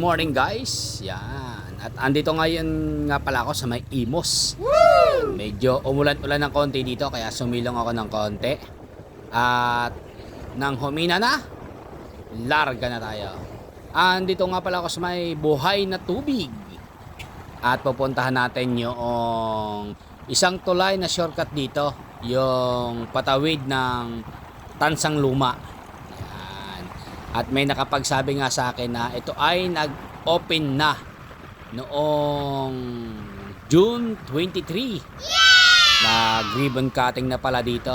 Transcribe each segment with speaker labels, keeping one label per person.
Speaker 1: Morning guys! Yan. At andito ngayon nga pala ako sa may Imos. Medyo umulan-ulan ng konti dito kaya sumilong ako ng konti. At nang humina na, larga na tayo. Andito nga pala ako sa may buhay na tubig. At pupuntahan natin yung isang tulay na shortcut dito. Yung patawid ng Tansang Luma. At may nakapagsabi nga sa akin na ito ay nag-open na noong June 23. Nag-ribbon cutting na pala dito.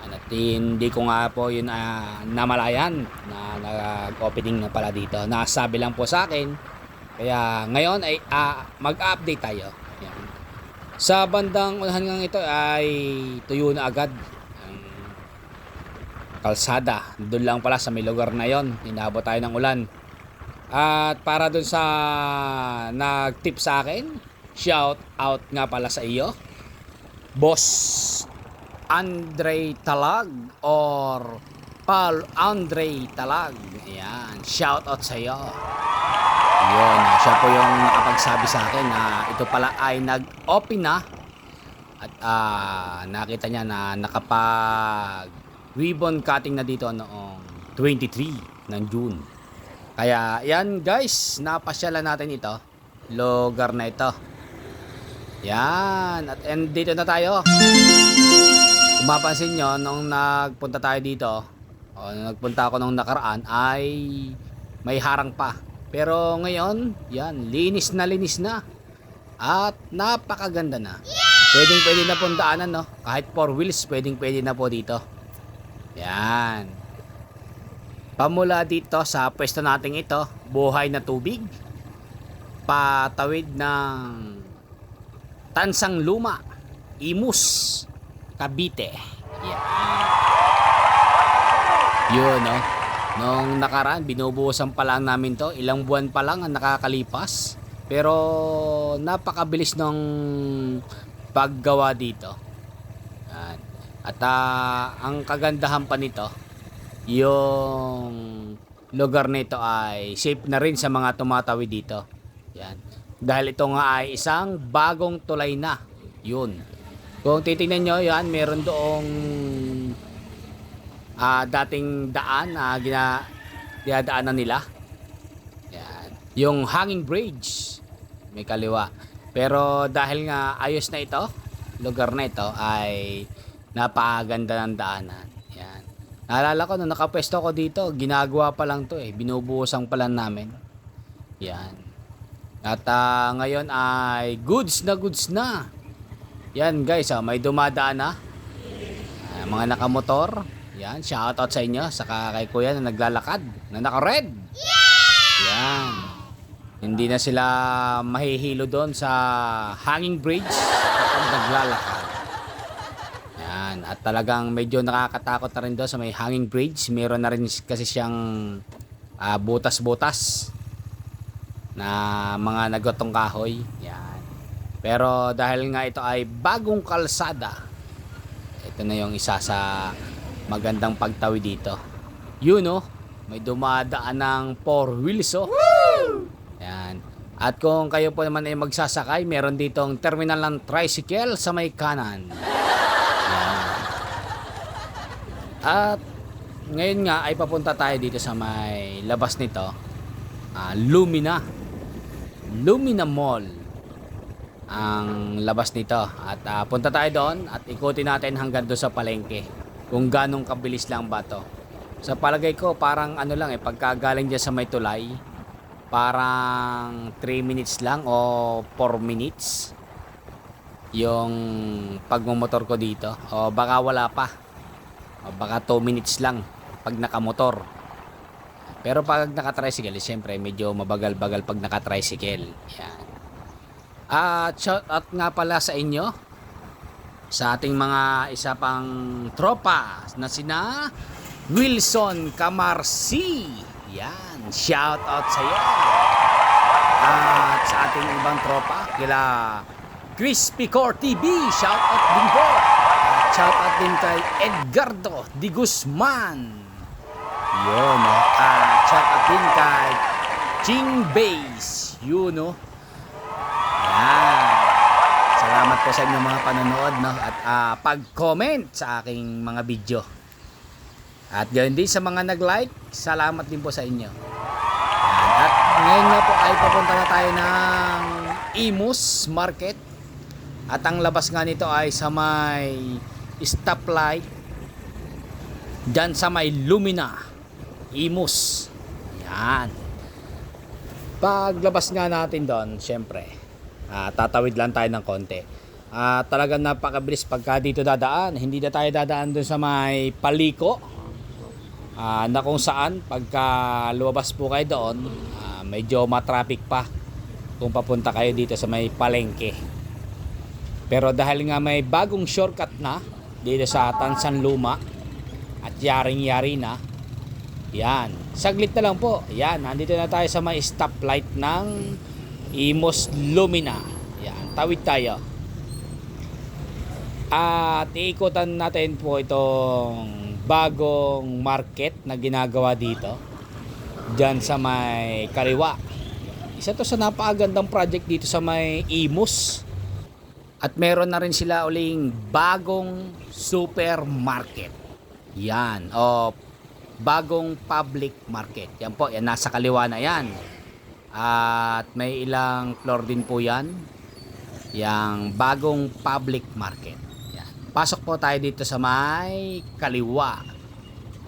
Speaker 1: At hindi ko nga po yun ah, namalayan na nag-opening na pala dito. Nasabi lang po sa akin. Kaya ngayon ay ah, mag-update tayo. Yan. Sa bandang unahan nga ito ay tuyo na agad kalsada. Doon lang pala sa may lugar na yon. Inabot tayo ng ulan. At para doon sa nag-tip sa akin, shout out nga pala sa iyo. Boss Andre Talag or Paul Andre Talag. Ayan, shout out sa iyo. Yun, siya po yung nakapagsabi sa akin na ito pala ay nag-open na at ah, nakita niya na nakapag ribbon cutting na dito noong 23 ng June. Kaya yan guys, napasyalan natin ito. Lugar na ito. Yan, at and dito na tayo. Kung mapansin nyo, nung nagpunta tayo dito, o nagpunta ako nung nakaraan, ay may harang pa. Pero ngayon, yan, linis na linis na. At napakaganda na. Pwedeng pwede na pong daanan, no? Kahit four wheels, pwedeng pwede na po dito. Yan. Pamula dito sa pwesto nating ito, buhay na tubig. Patawid ng Tansang Luma, Imus, Cavite. Yan. Yun, no? Nung nakaraan, binubuhusan pa lang namin to. Ilang buwan pa lang ang nakakalipas. Pero napakabilis ng paggawa dito. Yan. At ah, ang kagandahan pa nito, yung lugar nito ay safe na rin sa mga tumatawid dito. Yan. Dahil ito nga ay isang bagong tulay na. Yun. Kung titingnan nyo, yan, meron doong ah, dating daan na gina, dinadaanan nila. Yan. Yung hanging bridge, may kaliwa. Pero dahil nga ayos na ito, lugar na ito ay napakaganda ng daanan. Yan. Naalala ko nung nakapwesto ko dito, ginagawa pa lang to eh. Binubuhosang pa lang namin. Yan. At ah, ngayon ay goods na goods na. Yan guys, ah, may dumadaan na. Ah, mga nakamotor. Yan, shoutout sa inyo. Saka kay kuya na naglalakad. Na naka-red. Yan. Hindi na sila mahihilo doon sa hanging bridge kapag naglalakad. Talagang medyo nakakatakot na rin doon sa may hanging bridge. Meron na rin kasi siyang ah, butas-butas na mga nagotong kahoy. Yan. Pero dahil nga ito ay bagong kalsada, ito na yung isa sa magandang pagtawid dito. Yun oh, may dumadaan ng four wheels oh. Yan. At kung kayo po naman ay magsasakay, meron ditong terminal ng tricycle sa may kanan. At ngayon nga ay papunta tayo dito sa may labas nito. Ah, Lumina. Lumina Mall ang labas nito. At ah, punta tayo doon at ikutin natin hanggang doon sa palengke. Kung ganong kabilis lang ba to. Sa palagay ko, parang ano lang eh, pagkagaling dyan sa may tulay, parang 3 minutes lang o 4 minutes yung pagmumotor ko dito. O baka wala pa. O baka 2 minutes lang pag nakamotor. Pero pag naka-tricycle, siyempre medyo mabagal-bagal pag naka-tricycle. Yan. At shout out nga pala sa inyo sa ating mga isa pang tropa na sina Wilson Camarsi. Yan, shout out sa iyo. At sa ating ibang tropa, kila Crispy Core TV, shout out din po. Shout out din kay Edgardo Di Guzman. Yun, oh. At shout out din kay Ching Base. Yun, no? Yan. Salamat po sa inyong mga panonood, no? At ah, pag-comment sa aking mga video. At gayon din sa mga nag-like, salamat din po sa inyo. At ngayon nga po ay papunta na tayo ng Imus Market. At ang labas nga nito ay sa may stoplight. Diyan sa may Lumina. Imus. Yan. Paglabas nga natin doon Syempre ah, Tatawid lang tayo ng konti. Ah, Talagang napakabilis pagka dito dadaan. Hindi na tayo dadaan doon sa may Paliko ah, Na kung saan Pagka lumabas po kayo doon ah, Medyo matraffic pa Kung papunta kayo dito sa may palengke. Pero dahil nga may bagong shortcut na dito sa Tansan Luma at yaring-yari na, yan. Saglit na lang po. Yan, nandito na tayo sa may stoplight ng Imos Lumina. Yan, tawid tayo. At iikutan natin po itong bagong market na ginagawa dito. Diyan sa may Kariwa. Isa to sa napakagandang project dito sa may Imos. At meron na rin sila uling bagong supermarket. Yan. O bagong public market. Yan po. Yan nasa kaliwa na yan. At may ilang floor din po yan. Yang bagong public market. Yan. Pasok po tayo dito sa may kaliwa.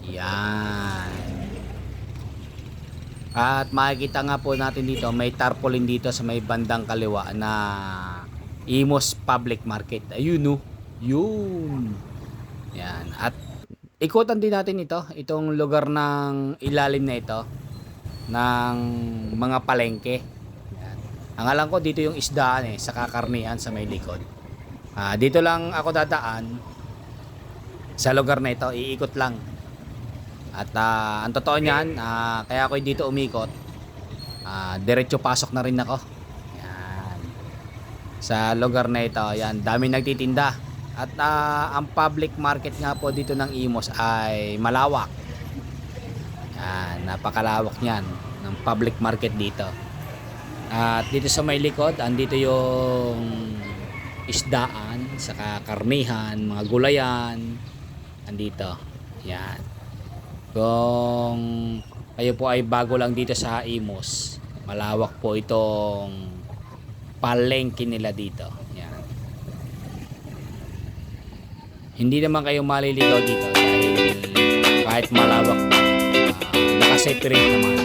Speaker 1: Yan. At makikita nga po natin dito, may tarpaulin dito sa may bandang kaliwa na Imos Public Market. Ayun no. Yun. Yan. At ikutan din natin ito. Itong lugar ng ilalim na ito. Ng mga palengke. Yan. Ang alam ko dito yung isdaan eh. Sa kakarnihan sa may likod. Ah, dito lang ako dadaan. Sa lugar na ito. Iikot lang. At ah, ang totoo niyan, ah, kaya ako dito umikot. Ah, diretso pasok na rin ako. Sa lugar na ito. Yan, dami nagtitinda. At ah, ang public market nga po dito ng Imos ay malawak. Yan, napakalawak niyan ng public market dito. At dito sa may likod, andito yung isdaan, saka karnihan, mga gulayan. Andito. Yan. Kung kayo po ay bago lang dito sa Imos, malawak po itong palengke nila dito. Yan. Hindi naman kayo maliligaw dito dahil kahit malawak uh, ah, nakaseparate naman.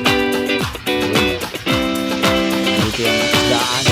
Speaker 1: Dito yung isdaan